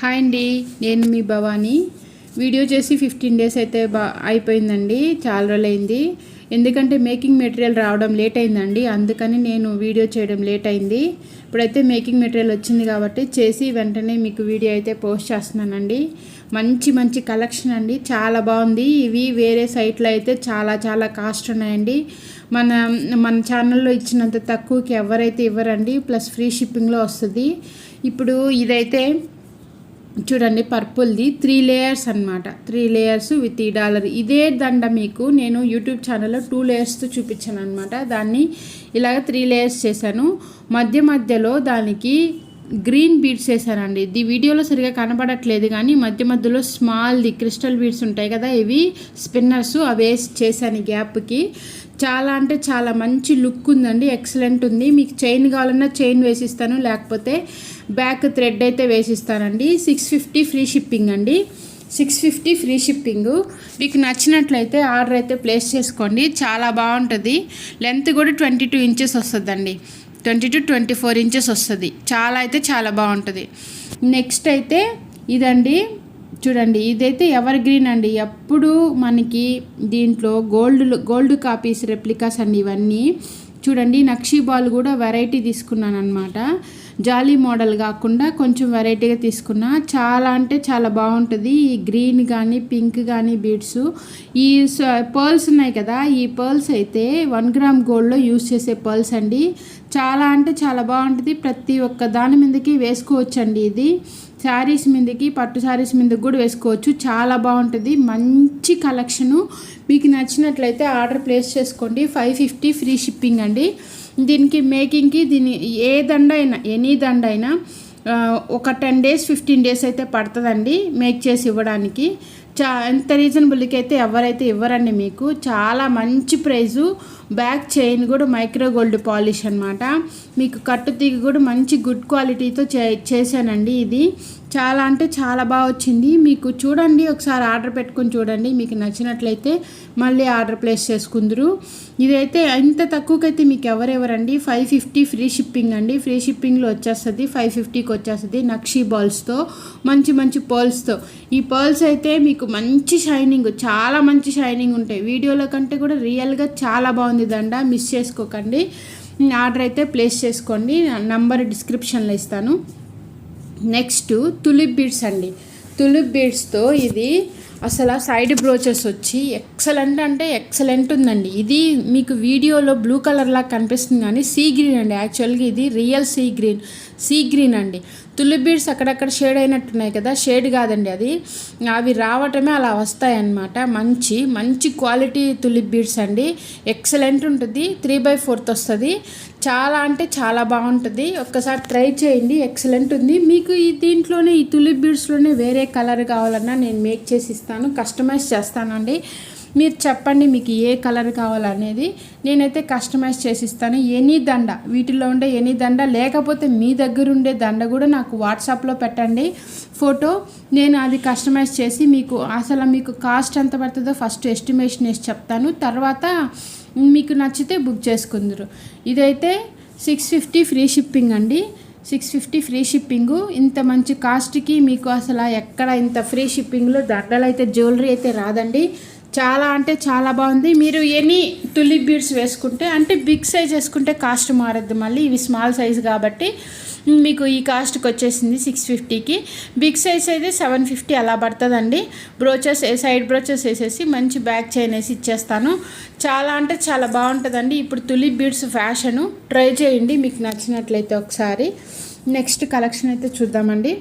Hi అండి నేను మీ భవానీ. వీడియో చేసి ఫిఫ్టీన్ డేస్ అయితే బా అయిపోయిందండి చాలా రోజులైంది. ఎందుకంటే మేకింగ్ మెటీరియల్ రావడం లేట్ అయిందండి అందుకని నేను వీడియో చేయడం లేట్ అయింది. ఇప్పుడైతే మేకింగ్ మెటీరియల్ వచ్చింది కాబట్టి చేసి వెంటనే మీకు వీడియో అయితే పోస్ట్ చేస్తున్నానండి. మంచి మంచి కలెక్షన్ అండి చాలా బాగుంది. ఇవి వేరే సైట్లో అయితే చాలా చాలా కాస్ట్ ఉన్నాయండి. మన మన ఛానల్లో ఇచ్చినంత తక్కువకి ఎవరైతే ఇవ్వరండి ప్లస్ ఫ్రీ షిప్పింగ్లో వస్తుంది. ఇప్పుడు ఇదైతే చూడండి పర్పుల్ది త్రీ లేయర్స్ అనమాట త్రీ లేయర్స్ విత్ ఈ డాలర్. ఇదే దండ మీకు నేను యూట్యూబ్ ఛానల్లో టూ లేయర్స్తో చూపించాను అనమాట దాన్ని ఇలాగ త్రీ లేయర్స్ చేశాను. మధ్య మధ్యలో దానికి గ్రీన్ బీడ్స్ వేసానండి ఇది వీడియోలో సరిగా కనబడట్లేదు కానీ మధ్య మధ్యలో స్మాల్ది క్రిస్టల్ బీడ్స్ ఉంటాయి కదా ఇవి స్పిన్నర్స్ అవి వేసి చేశాను గ్యాప్కి చాలా అంటే చాలా మంచి లుక్ ఉందండి ఎక్సలెంట్ ఉంది. మీకు చైన్ కావాలన్నా చైన్ వేసిస్తాను లేకపోతే బ్యాక్ థ్రెడ్ అయితే వేసిస్తానండి. సిక్స్ ఫిఫ్టీ ఫ్రీ షిప్పింగ్ అండి. సిక్స్ ఫిఫ్టీ ఫ్రీ షిప్పింగ్ మీకు నచ్చినట్లయితే ఆర్డర్ అయితే ప్లేస్ చేసుకోండి. చాలా బాగుంటుంది. లెంత్ కూడా ట్వంటీ టూ ఇంచెస్ వస్తుందండి. Twenty two twenty four inches వస్తుంది. చాలా అయితే చాలా బాగుంటుంది. నెక్స్ట్ అయితే ఇదండి. చూడండి ఇదైతే ఎవర్ గ్రీన్ అండి. ఎప్పుడు మనకి దీంట్లో గోల్డ్ గోల్డ్ కాపీస్ రెప్లికాస్ అండి ఇవన్నీ. చూడండి నక్షీ బాల్ కూడా వెరైటీ తీసుకున్నాను అనమాట జాలీ మోడల్ కాకుండా కొంచెం వెరైటీగా తీసుకున్నా. చాలా అంటే చాలా బాగుంటుంది. ఈ గ్రీన్ కానీ పింక్ కానీ బీడ్స్. ఈ పర్ల్స్ ఉన్నాయి కదా. ఈ పర్ల్స్ అయితే వన్ గ్రామ్ గోల్డ్లో యూస్ చేసే పర్ల్స్ అండి. చాలా అంటే చాలా బాగుంటుంది. ప్రతి ఒక్క దాని మీదకి వేసుకోవచ్చండి ఇది. శారీస్ మీదకి పట్టు శారీస్ మీదకి కూడా వేసుకోవచ్చు. చాలా బాగుంటుంది. మంచి కలెక్షను. మీకు నచ్చినట్లయితే ఆర్డర్ ప్లేస్ చేసుకోండి. ఫైవ్ ఫిఫ్టీ ఫ్రీ షిప్పింగ్ అండి. దీనికి మేకింగ్కి దీని ఏ దండ అయినా ఎనీ దండ అయినా ఒక టెన్ డేస్ ఫిఫ్టీన్ డేస్ అయితే పడుతుందండి మేక్ చేసి ఇవ్వడానికి. చా ఎంత రీజనబుల్కి అయితే ఎవరైతే ఇవ్వరండి మీకు చాలా మంచి ప్రైజు. బ్యాక్ చైన్ కూడా మైక్రో గోల్డ్ పాలిష్ అనమాట మీకు కట్టు తీగ కూడా మంచి గుడ్ క్వాలిటీతో చే చేశానండి ఇది. చాలా అంటే చాలా బాగా వచ్చింది. మీకు చూడండి ఒకసారి ఆర్డర్ పెట్టుకొని చూడండి. మీకు నచ్చినట్లయితే మళ్ళీ ఆర్డర్ ప్లేస్ చేసుకుందరు. ఇదైతే ఇంత తక్కువకైతే మీకు ఎవరెవరండి? ఫైవ్ ఫిఫ్టీ ఫ్రీ షిప్పింగ్ అండి. ఫ్రీ షిప్పింగ్లో వచ్చేస్తుంది ఫైవ్ ఫిఫ్టీకి వచ్చేస్తుంది నక్షీ బాల్స్తో మంచి మంచి పర్ల్స్తో. ఈ పర్ల్స్ అయితే మీకు మంచి షైనింగ్ చాలా మంచి షైనింగ్ ఉంటాయి. వీడియోలో కంటే కూడా రియల్గా చాలా బాగుంది దండ. మిస్ చేసుకోకండి. ఆర్డర్ అయితే ప్లేస్ చేసుకోండి. నంబర్ డిస్క్రిప్షన్లో ఇస్తాను. నెక్స్ట్ తులిప్ బీడ్స్ అండి. తులిప్ బీడ్స్తో ఇది అసలు సైడ్ బ్రోచెస్ వచ్చి ఎక్సలెంట్ అంటే ఎక్సలెంట్ ఉందండి. ఇది మీకు వీడియోలో బ్లూ కలర్ లాగా కనిపిస్తుంది కానీ సీ గ్రీన్ అండి. యాక్చువల్గా ఇది real sea green sea green అండి. తులిప్ బీడ్స్ అక్కడక్కడ షేడ్ అయినట్టున్నాయి కదా షేడ్ కాదండి అది. అవి రావటమే అలా వస్తాయన్నమాట. మంచి మంచి క్వాలిటీ తులిప్ బీడ్స్ అండి. ఎక్సలెంట్ ఉంటుంది. త్రీ బై ఫోర్త్ వస్తుంది. చాలా అంటే చాలా బాగుంటుంది. ఒక్కసారి ట్రై చేయండి. ఎక్సలెంట్ ఉంది. మీకు ఈ దీంట్లోనే ఈ తులిప్ బీడ్స్లోనే వేరే కలర్ కావాలన్నా నేను మేక్ చేసి ఇస్తాను. కస్టమైజ్ చేస్తానండి. మీరు చెప్పండి మీకు ఏ కలర్ కావాలనేది నేనైతే కస్టమైజ్ చేసి ఇస్తాను ఎనీ దండ వీటిలో ఉండే ఎనీ దండ లేకపోతే మీ దగ్గర ఉండే దండ కూడా నాకు వాట్సాప్లో పెట్టండి. ఫోటో నేను అది కస్టమైజ్ చేసి మీకు అసలు మీకు కాస్ట్ ఎంత పడుతుందో ఫస్ట్ ఎస్టిమేషన్ వేసి చెప్తాను. తర్వాత మీకు నచ్చితే బుక్ చేసుకుందరు. ఇదైతే సిక్స్ ఫిఫ్టీ ఫ్రీ షిప్పింగ్ అండి. Six fifty free shipping. ఇంత మంచి కాస్ట్కి మీకు అసలు ఎక్కడ ఇంత ఫ్రీ షిప్పింగ్లో దండలు అయితే జ్యువెలరీ అయితే రాదండి. చాలా అంటే చాలా బాగుంది. మీరు ఎనీ తులిప్ బీడ్స్ వేసుకుంటే అంటే బిగ్ సైజ్ వేసుకుంటే కాస్ట్ మారద్దు మళ్ళీ. ఇవి స్మాల్ సైజ్ కాబట్టి మీకు ఈ కాస్ట్కి వచ్చేసింది సిక్స్ ఫిఫ్టీకి బిగ్ సైజ్ అయితే సెవెన్ ఫిఫ్టీ అలా పడుతుందండి. బ్రోచెస్ సైడ్ బ్రోచెస్ వేసేసి మంచి బ్యాక్ చైన్ వేసి ఇచ్చేస్తాను. చాలా అంటే చాలా బాగుంటుందండి. ఇప్పుడు తులిప్ బీడ్స్ ఫ్యాషను ట్రై చేయండి. మీకు నచ్చినట్లయితే ఒకసారి. నెక్స్ట్ కలెక్షన్ అయితే చూద్దామండి.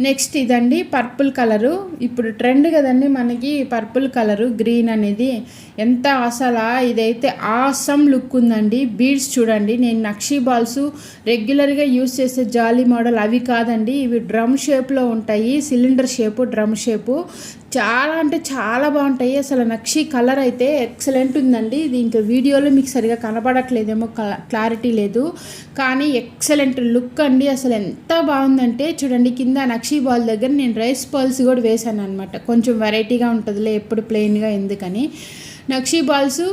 నెక్స్ట్ ఇదండి పర్పుల్ కలరు. ఇప్పుడు ట్రెండ్ కదండి మనకి పర్పుల్ కలరు గ్రీన్ అనేది. ఎంత అసలు ఇదైతే ఆసమ్ లుక్ ఉందండి. బీడ్స్ చూడండి. నేను నక్షీ బాల్స్ రెగ్యులర్గా యూస్ చేసే జాలీ మోడల్ అవి కాదండి. ఇవి డ్రమ్ షేప్లో ఉంటాయి. Cylinder shape drum shape. చాలా అంటే చాలా బాగుంటాయి. అసలు నక్షి కలర్ అయితే ఎక్సలెంట్ ఉందండి. ఇది ఇంకా వీడియోలో మీకు సరిగా కనబడట్లేదేమో క్లారిటీ లేదు. కానీ ఎక్సలెంట్ లుక్ అండి. అసలు ఎంత బాగుందంటే చూడండి కింద నక్షి బాల్ దగ్గర నేను రైస్ బాల్స్ కూడా వేశాను అనమాట కొంచెం వెరైటీగా ఉంటుందిలే ఎప్పుడు ప్లెయిన్గా ఎందుకని. నక్షి బాల్స్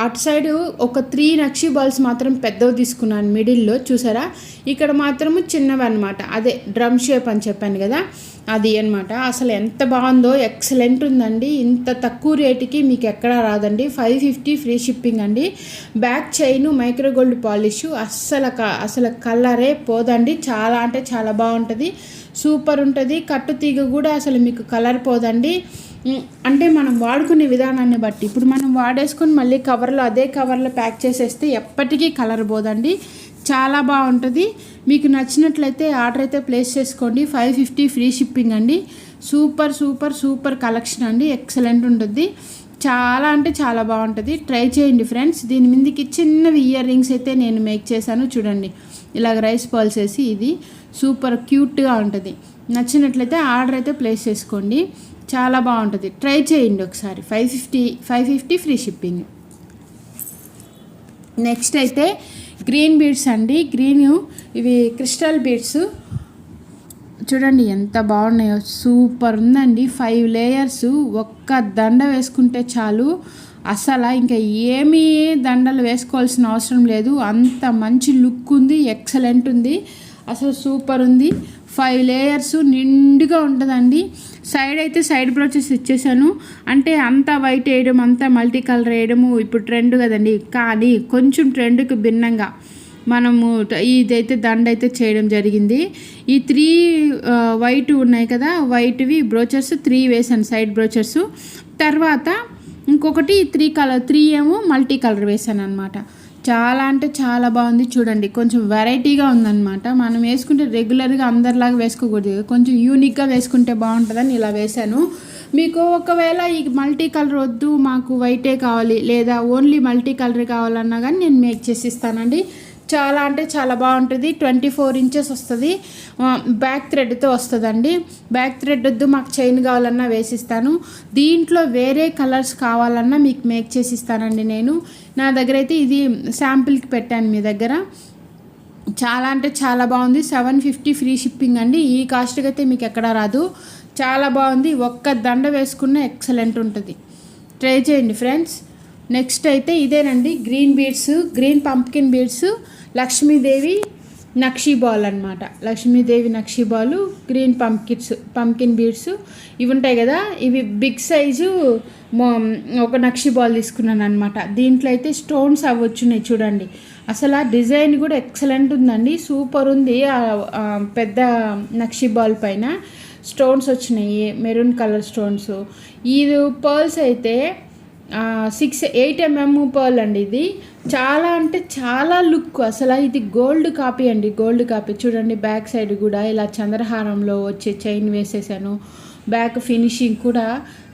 అటు సైడ్ ఒక త్రీ నక్షి బాల్స్ మాత్రం పెద్దవి తీసుకున్నాను మిడిల్లో చూసారా? ఇక్కడ మాత్రము చిన్నవి అనమాట అదే డ్రమ్ షేప్ అని చెప్పాను కదా అది అన్నమాట. అసలు ఎంత బాగుందో ఎక్సలెంట్ ఉందండి. ఇంత తక్కువ రేటుకి మీకు ఎక్కడా రాదండి. ఫైవ్ ఫిఫ్టీ ఫ్రీ షిప్పింగ్ అండి. Back chain micro gold polish అస్సలు క- అసలు కలరే పోదండి. చాలా అంటే చాలా బాగుంటుంది. సూపర్ ఉంటుంది. కట్టు తీగ కూడా అసలు మీకు కలర్ పోదండి. అంటే మనం వాడుకునే విధానాన్ని బట్టి. ఇప్పుడు మనం వాడేసుకొని మళ్ళీ కవర్లో అదే కవర్లో ప్యాక్ చేసేస్తే ఎప్పటికీ కలర్ పోదండి. చాలా బాగుంటుంది. మీకు నచ్చినట్లయితే ఆర్డర్ అయితే ప్లేస్ చేసుకోండి. ఫైవ్ ఫిఫ్టీ ఫ్రీ షిప్పింగ్ అండి. సూపర్ సూపర్ సూపర్ కలెక్షన్ అండి. ఎక్సలెంట్ ఉంటుంది. చాలా అంటే చాలా బాగుంటుంది. ట్రై చేయండి ఫ్రెండ్స్. దీని మీదకి చిన్నవి ఇయర్ రింగ్స్ అయితే నేను మేక్ చేశాను. చూడండి. ఇలాగ రైస్ బాల్స్ వేసి ఇది సూపర్ క్యూట్గా ఉంటుంది. నచ్చినట్లయితే ఆర్డర్ అయితే ప్లేస్ చేసుకోండి. చాలా బాగుంటుంది. ట్రై చేయండి ఒకసారి. Five fifty five fifty free shipping next అయితే గ్రీన్ బీడ్స్ అండి. గ్రీన్ ఇవి క్రిస్టల్ బీడ్స్ చూడండి ఎంత బాగున్నాయో. సూపర్ ఉందండి. ఫైవ్ లేయర్స్ ఒక్క దండ వేసుకుంటే చాలు. అసలు ఇంకా ఏమీ దండలు వేసుకోవాల్సిన అవసరం లేదు. అంత మంచి లుక్ ఉంది. ఎక్సలెంట్ ఉంది. అసలు సూపర్ ఉంది. ఫైవ్ లేయర్స్ నిండుగా ఉంటుందండి. సైడ్ అయితే సైడ్ బ్రోచెస్ ఇచ్చేసాను. అంటే అంతా వైట్ వేయడం అంతా మల్టీ కలర్ వేయడము ఇప్పుడు ట్రెండ్ కదండి. కానీ కొంచెం ట్రెండ్కి భిన్నంగా మనము ఇదైతే దండ అయితే చేయడం జరిగింది. ఈ త్రీ వైట్ ఉన్నాయి కదా వైట్వి బ్రోచర్స్ త్రీ వేసాను సైడ్ బ్రోచర్స్ తర్వాత ఇంకొకటి త్రీ కలర్ త్రీ ఏమో మల్టీ కలర్ వేసాను అనమాట చాలా అంటే చాలా బాగుంది చూడండి. కొంచెం వెరైటీగా ఉందన్నమాట. మనం వేసుకుంటే రెగ్యులర్గా అందరిలాగా వేసుకోకూడదు. కొంచెం యూనిక్గా వేసుకుంటే బాగుంటుందని ఇలా వేశాను. మీకు ఒకవేళ ఈ మల్టీ కలర్ వద్దు మాకు వైటే కావాలి లేదా ఓన్లీ మల్టీ కలర్ కావాలన్నా కానీ నేను మేక్ చేసి ఇస్తానండి. చాలా అంటే చాలా బాగుంటుంది. ట్వంటీ ఫోర్ ఇంచెస్ వస్తుంది. బ్యాక్ థ్రెడ్తో వస్తుందండి. బ్యాక్ థ్రెడ్ వద్దు మాకు చైన్ కావాలన్నా వేసిస్తాను. దీంట్లో వేరే కలర్స్ కావాలన్నా మీకు మేక్ చేసి ఇస్తానండి నేను. నా దగ్గర అయితే ఇది శాంపిల్కి పెట్టాను మీ దగ్గర. చాలా అంటే చాలా బాగుంది. సెవెన్ ఫిఫ్టీ ఫ్రీ షిప్పింగ్ అండి. ఈ కాస్ట్కి అయితే మీకు ఎక్కడ రాదు. చాలా బాగుంది. ఒక్క దండ వేసుకున్న ఎక్సలెంట్ ఉంటుంది. ట్రై చేయండి ఫ్రెండ్స్. నెక్స్ట్ అయితే ఇదేనండి green beads green pumpkin beads Lakshmidevi nakshi ball అనమాట Lakshmidevi nakshi ball green pumpkins pumpkin beads ఇవి ఉంటాయి కదా ఇవి బిగ్ సైజు మొ- ఒక నక్షి బాల్ తీసుకున్నాను అనమాట దీంట్లో అయితే స్టోన్స్ అవి వచ్చినాయి చూడండి. అసలు ఆ డిజైన్ కూడా ఎక్సలెంట్ ఉందండి. సూపర్ ఉంది ఆ- పెద్ద నక్షీ బాల్ పైన. స్టోన్స్ వచ్చినాయి మెరూన్ కలర్ స్టోన్స్. ఇది పర్ల్స్ అయితే సిక్స్ ఎయిట్ ఎంఎం పర్ల్ అండి ఇది. చాలా అంటే చాలా లుక్ అసలు ఇది గోల్డ్ కాపీ అండి గోల్డ్ కాపీ చూడండి బ్యాక్ సైడ్ కూడా ఇలా చంద్రహారంలో వచ్చే చైన్ వేసేసాను. బ్యాక్ ఫినిషింగ్ కూడా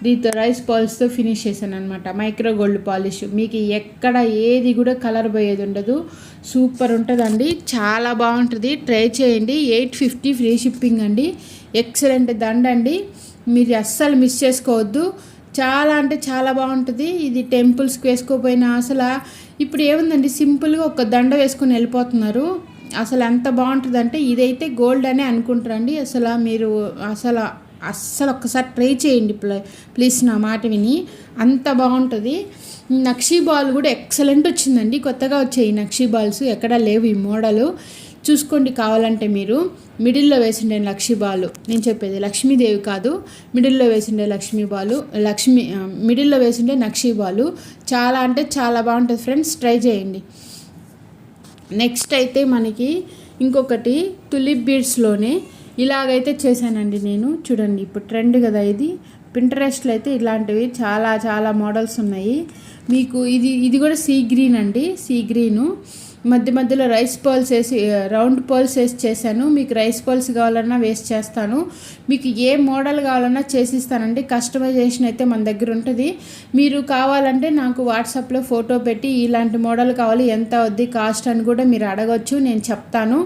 దీంతో రైస్ పాల్స్తో ఫినిష్ చేశాను అనమాట మైక్రో గోల్డ్ పాలిష్ మీకు ఎక్కడ ఏది కూడా కలర్ పోయేది ఉండదు. సూపర్ ఉంటుందండి. చాలా బాగుంటుంది. ట్రై చేయండి. ఎయిట్ ఫిఫ్టీ ఫ్రీ షిప్పింగ్ అండి. ఎక్సలెంట్ దండ అండి మీరు అస్సలు మిస్ చేసుకోవద్దు. చాలా అంటే చాలా బాగుంటుంది. ఇది టెంపుల్స్కి వేసుకోపోయినా అసలు ఇప్పుడు ఏముందండి? సింపుల్గా ఒక దండ వేసుకొని వెళ్ళిపోతున్నారు. అసలు ఎంత బాగుంటుంది అంటే ఇదైతే గోల్డ్ అనే అనుకుంటారండి. అసలు మీరు అసలు అస్సలు ఒక్కసారి ట్రై చేయండి ప్ల ప్లీజ్ నా మాట విని. అంత బాగుంటుంది. నక్షీ బాల్ కూడా ఎక్సలెంట్ వచ్చిందండి. కొత్తగా వచ్చాయి నక్షీ బాల్స్. ఎక్కడా లేవు ఈ మోడలు. చూసుకోండి కావాలంటే మీరు. మిడిల్లో వేసిండే లక్ష్మీ బాలు. నేను చెప్పేది లక్ష్మీదేవి కాదు. మిడిల్లో వేసిండే లక్ష్మీ బాలు. లక్ష్మీ మిడిల్లో వేసిండే నక్షీ బాలు. చాలా అంటే చాలా బాగుంటుంది ఫ్రెండ్స్. ట్రై చేయండి. నెక్స్ట్ అయితే మనకి ఇంకొకటి తులిప్ బీడ్స్లోనే ఇలాగైతే చేశానండి నేను. చూడండి ఇప్పుడు ట్రెండ్ కదా ఇది. పింటరెస్ట్లో అయితే ఇలాంటివి చాలా చాలా మోడల్స్ ఉన్నాయి. మీకు ఇది ఇది కూడా సీ గ్రీన్ అండి. Sea green. మధ్య మధ్యలో రైస్ పర్ల్స్ వేసి రౌండ్ పర్ల్స్ వేసి చేశాను. మీకు రైస్ పర్ల్స్ కావాలన్నా వేస్ట్ చేస్తాను. మీకు ఏ మోడల్ కావాలన్నా చేసిస్తానండి. కస్టమైజేషన్ అయితే మన దగ్గర ఉంటుంది. మీరు కావాలంటే నాకు వాట్సాప్లో ఫోటో పెట్టి ఇలాంటి మోడల్ కావాలి ఎంత అవుద్ది కాస్ట్ అని కూడా మీరు అడగచ్చు. నేను చెప్తాను.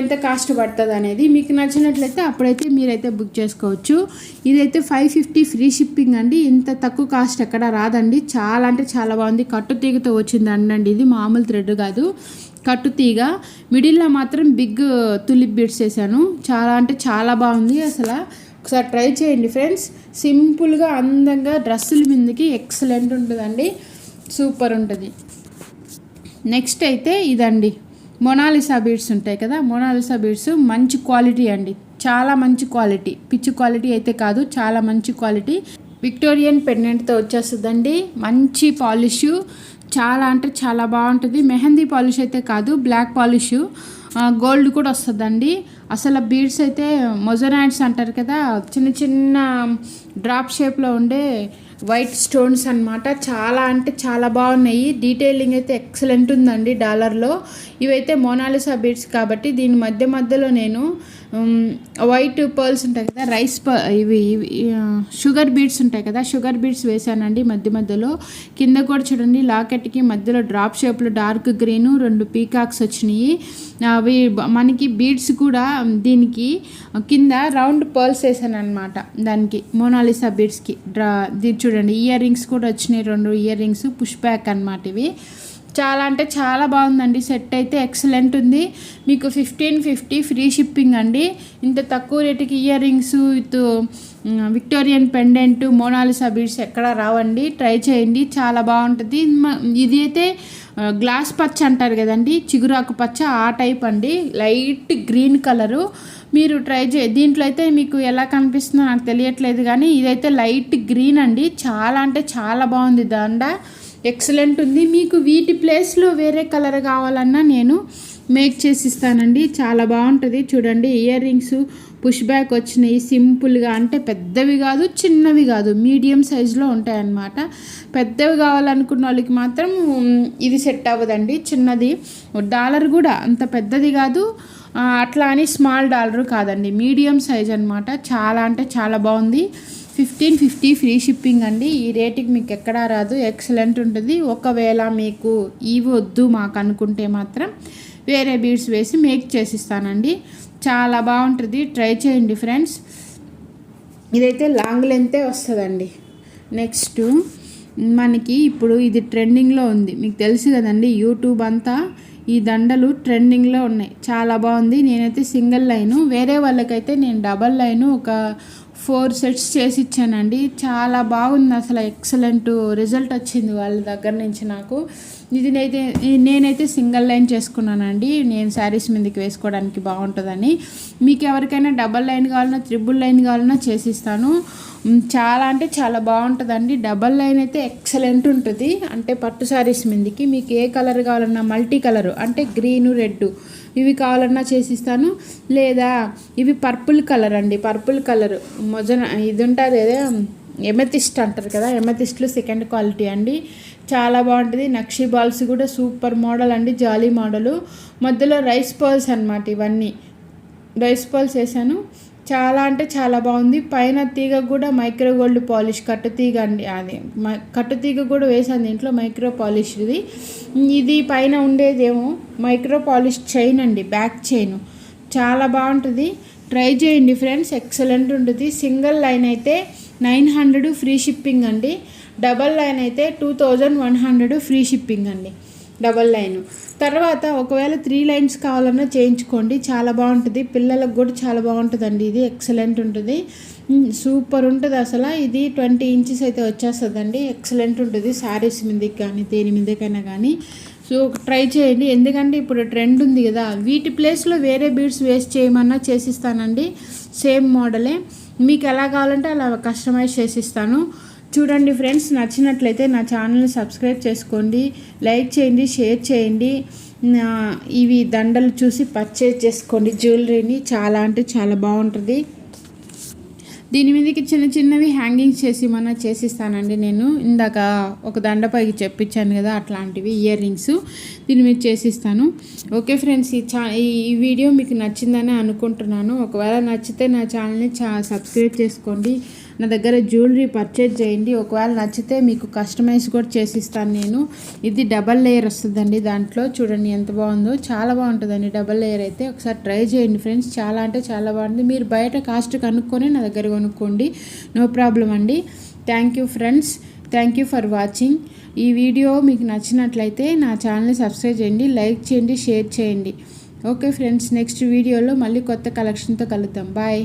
ఎంత కాస్ట్ పడుతుంది అనేది మీకు నచ్చినట్లయితే అప్పుడైతే మీరైతే బుక్ చేసుకోవచ్చు. ఇదైతే ఫైవ్ ఫిఫ్టీ ఫ్రీ షిప్పింగ్ అండి. ఇంత తక్కువ కాస్ట్ ఎక్కడ రాదండి. చాలా అంటే చాలా బాగుంది. కట్టు తీగతో వచ్చింది అండి. ఇది మామూలు థ్రెడ్ కాదు. కట్టుతీగ మిడిల్లో మాత్రం బిగ్ తులిప్ బీడ్స్ వేసాను చాలా అంటే చాలా బాగుంది అసలు. ఒకసారి ట్రై చేయండి ఫ్రెండ్స్. సింపుల్గా అందంగా డ్రెస్సుల మీదకి ఎక్సలెంట్ ఉంటుందండి. సూపర్ ఉంటుంది. నెక్స్ట్ అయితే ఇదండి. మొనాలిసా బీడ్స్ ఉంటాయి కదా మొనాలిసా బీడ్స్ మంచి క్వాలిటీ అండి. చాలా మంచి క్వాలిటీ. పిచ్చి క్వాలిటీ అయితే కాదు చాలా మంచి క్వాలిటీ. విక్టోరియన్ పెండెంట్తో వచ్చేస్తుందండి. మంచి పాలిష్ చాలా అంటే చాలా బాగుంటుంది. మెహందీ పాలిష్ అయితే కాదు బ్లాక్ పాలిష్. గోల్డ్ కూడా వస్తుందండి. అసలు బీడ్స్ అయితే మొజనాయిడ్స్ అంటారు కదా చిన్న చిన్న డ్రాప్ షేప్లో ఉండే వైట్ స్టోన్స్ అనమాట చాలా అంటే చాలా బాగున్నాయి. డీటెయిలింగ్ అయితే ఎక్సలెంట్ ఉందండి డాలర్లో. ఇవైతే మోనాలిసా బీడ్స్ కాబట్టి దీని మధ్య మధ్యలో నేను వైట్ పర్ల్స్ ఉంటాయి కదా రైస్ ఇవి షుగర్ బీడ్స్ ఉంటాయి కదా షుగర్ బీడ్స్ వేసానండి మధ్య మధ్యలో. కింద కూడా చూడండి లాకెట్కి మధ్యలో డ్రాప్ షేప్లో డార్క్ గ్రీన్ రెండు పీకాక్స్ వచ్చినాయి. అవి మనకి బీడ్స్ కూడా దీనికి కింద రౌండ్ పర్ల్స్ వేసాను అనమాట దానికి మోనాలిసా బీడ్స్కి డ్రా చూడండి ఇయర్ రింగ్స్ కూడా వచ్చినాయి రెండు ఇయర్ రింగ్స్ పుష్ బ్యాక్ అనమాట ఇవి. చాలా అంటే చాలా బాగుందండి. సెట్ అయితే ఎక్సలెంట్ ఉంది. మీకు ఫిఫ్టీన్ ఫిఫ్టీ ఫ్రీ షిప్పింగ్ అండి. ఇంత తక్కువ రేటుకి earrings with Victorian pendant Mona Lisa beads ఎక్కడ రావండి. ట్రై చేయండి. చాలా బాగుంటుంది. ఇది అయితే గ్లాస్ పచ్చ అంటారు కదండి. చిగురాకు పచ్చ ఆ టైప్ అండి. లైట్ గ్రీన్ కలరు మీరు ట్రై చే దీంట్లో అయితే మీకు ఎలా కనిపిస్తుందో నాకు తెలియట్లేదు కానీ ఇదైతే లైట్ గ్రీన్ అండి. చాలా అంటే చాలా బాగుంది. దండ ఎక్సలెంట్ ఉంది. మీకు వీటి ప్లేస్లో వేరే కలర్ కావాలన్నా నేను మేక్ చేసి ఇస్తానండి. చాలా బాగుంటుంది. చూడండి ఇయర్ రింగ్స్ పుష్ బ్యాక్ వచ్చినాయి. సింపుల్గా అంటే పెద్దవి కాదు చిన్నవి కాదు. మీడియం సైజులో ఉంటాయన్నమాట. పెద్దవి కావాలనుకున్న వాళ్ళకి మాత్రం ఇది సెట్ అవ్వదండి. చిన్నది. డాలర్ కూడా అంత పెద్దది కాదు. అట్లా అని స్మాల్ డాలర్ కాదండి. మీడియం సైజ్ అనమాట చాలా అంటే చాలా బాగుంది. ఫిఫ్టీన్ ఫిఫ్టీ ఫ్రీ షిప్పింగ్ అండి. ఈ రేటుకి మీకు ఎక్కడా రాదు. ఎక్సలెంట్ ఉంటుంది. ఒకవేళ మీకు ఇవి వద్దు మాకు అనుకుంటే మాత్రం వేరే బీడ్స్ వేసి మేక్ చేసిస్తానండి. చాలా బాగుంటుంది. ట్రై చేయండి ఫ్రెండ్స్. ఇదైతే లాంగ్ లెంతే వస్తుందండి. నెక్స్ట్ మనకి ఇప్పుడు ఇది ట్రెండింగ్లో ఉంది. మీకు తెలుసు కదండి యూట్యూబ్ అంతా ఈ దండలు ట్రెండింగ్లో ఉన్నాయి. చాలా బాగుంది. నేనైతే సింగిల్ లైను. వేరే వాళ్ళకైతే నేను డబల్ లైను ఒక ఫోర్ సెట్స్ చేసి ఇచ్చానండి. చాలా బాగుంది అసలు ఎక్సలెంట్ రిజల్ట్ వచ్చింది వాళ్ళ దగ్గర నుంచి నాకు. ఇది అయితే నేనైతే సింగిల్ లైన్ చేసుకున్నానండి. నేను శారీస్ మీదకి వేసుకోవడానికి బాగుంటుందని. మీకు ఎవరికైనా డబల్ లైన్ కావాలన్నా త్రిబుల్ లైన్ కావాలన్నా చేసిస్తాను చాలా అంటే చాలా బాగుంటుందండి. డబల్ లైన్ అయితే ఎక్సలెంట్ ఉంటుంది. అంటే పట్టు శారీస్ మీదకి మీకు ఏ కలర్ కావాలన్నా మల్టీ కలరు అంటే గ్రీను రెడ్ ఇవి కావాలన్నా చేసిస్తాను. లేదా ఇవి పర్పుల్ కలర్ అండి పర్పుల్ కలర్. మొజన ఇది ఉంటుంది అదే ఎమెతిస్ట్ అంటారు కదా ఎమెతిస్ట్లు సెకండ్ క్వాలిటీ అండి. చాలా బాగుంటుంది. నక్షి బాల్స్ కూడా సూపర్ మోడల్ అండి జాలీ మోడలు. మధ్యలో రైస్ పర్ల్స్ అనమాట ఇవన్నీ. రైస్ పర్ల్స్ వేసాను. చాలా అంటే చాలా బాగుంది. పైన తీగ కూడా మైక్రో గోల్డ్ పాలిష్ కట్టు తీగ అండి అది. కట్టు తీగ కూడా వేసాను దీంట్లో మైక్రో పాలిష్ ఇది. ఇది పైన ఉండేదేమో మైక్రో పాలిష్ చైన్ అండి బ్యాక్ చైన్. చాలా బాగుంటుంది. ట్రై చేయండి ఫ్రెండ్స్ ఎక్సలెంట్ ఉంటుంది. సింగిల్ లైన్ అయితే నైన్ హండ్రెడ్ ఫ్రీ షిప్పింగ్ అండి. డబల్ లైన్ అయితే two thousand one hundred free shipping అండి. Double line. తర్వాత ఒకవేళ త్రీ లైన్స్ కావాలన్నా చేయించుకోండి. చాలా బాగుంటుంది. పిల్లలకు కూడా చాలా బాగుంటుందండి. ఇది ఎక్సలెంట్ ఉంటుంది. సూపర్ ఉంటుంది అసలు. ఇది ట్వంటీ ఇంచెస్ అయితే వచ్చేస్తుందండి. ఎక్సలెంట్ ఉంటుంది. శారీస్ మీదకి కానీ దేని మీదకైనా కానీ. సో ట్రై చేయండి. ఎందుకంటే ఇప్పుడు ట్రెండ్ ఉంది కదా. వీటి ప్లేస్లో వేరే బీడ్స్ వేస్ట్ చేయమన్నా చేసిస్తానండి. సేమ్ మోడలే. మీకు ఎలా కావాలంటే అలా కస్టమైజ్ చేసిస్తాను. చూడండి ఫ్రెండ్స్ నచ్చినట్లయితే నా ఛానల్ని సబ్స్క్రైబ్ చేసుకోండి లైక్ చేయండి షేర్ చేయండి. ఇవి దండలు చూసి పర్చేజ్ చేసుకోండి. జ్యువెలరీని చాలా అంటే చాలా బాగుంటుంది. దీని మీదకి చిన్న చిన్నవి హ్యాంగింగ్స్ చేసి మన చేసిస్తానండి నేను. ఇందాక ఒక దండపైకి చెప్పించాను కదా అట్లాంటివి ఇయర్ రింగ్స్ దీని మీద చేసిస్తాను. ఓకే ఫ్రెండ్స్ ఈ చా ఈ వీడియో మీకు నచ్చిందని అనుకుంటున్నాను. ఒకవేళ నచ్చితే నా ఛానల్ని చా సబ్స్క్రైబ్ చేసుకోండి. నా దగ్గర జ్యువెలరీ పర్చేజ్ చేయండి. ఒకవేళ నచ్చితే మీకు కస్టమైజ్ కూడా చేసిస్తాను నేను. ఇది డబల్ లేయర్ వస్తుందండి దాంట్లో. చూడండి ఎంత బాగుందో. చాలా బాగుంటుందండి డబల్ లేయర్ అయితే. ఒకసారి ట్రై చేయండి ఫ్రెండ్స్ చాలా అంటే చాలా బాగుంది. మీరు బయట కాస్ట్ కనుక్కొని నా దగ్గర కొనుక్కోండి. నో ప్రాబ్లం అండి. Thank you friends thank you for watching ఈ వీడియో మీకు నచ్చినట్లయితే నా ఛానల్ని సబ్స్క్రైబ్ చేయండి. లైక్ చేయండి. షేర్ చేయండి. ఓకే ఫ్రెండ్స్ నెక్స్ట్ వీడియోలో మళ్ళీ కొత్త కలెక్షన్తో కలుద్దాం. బాయ్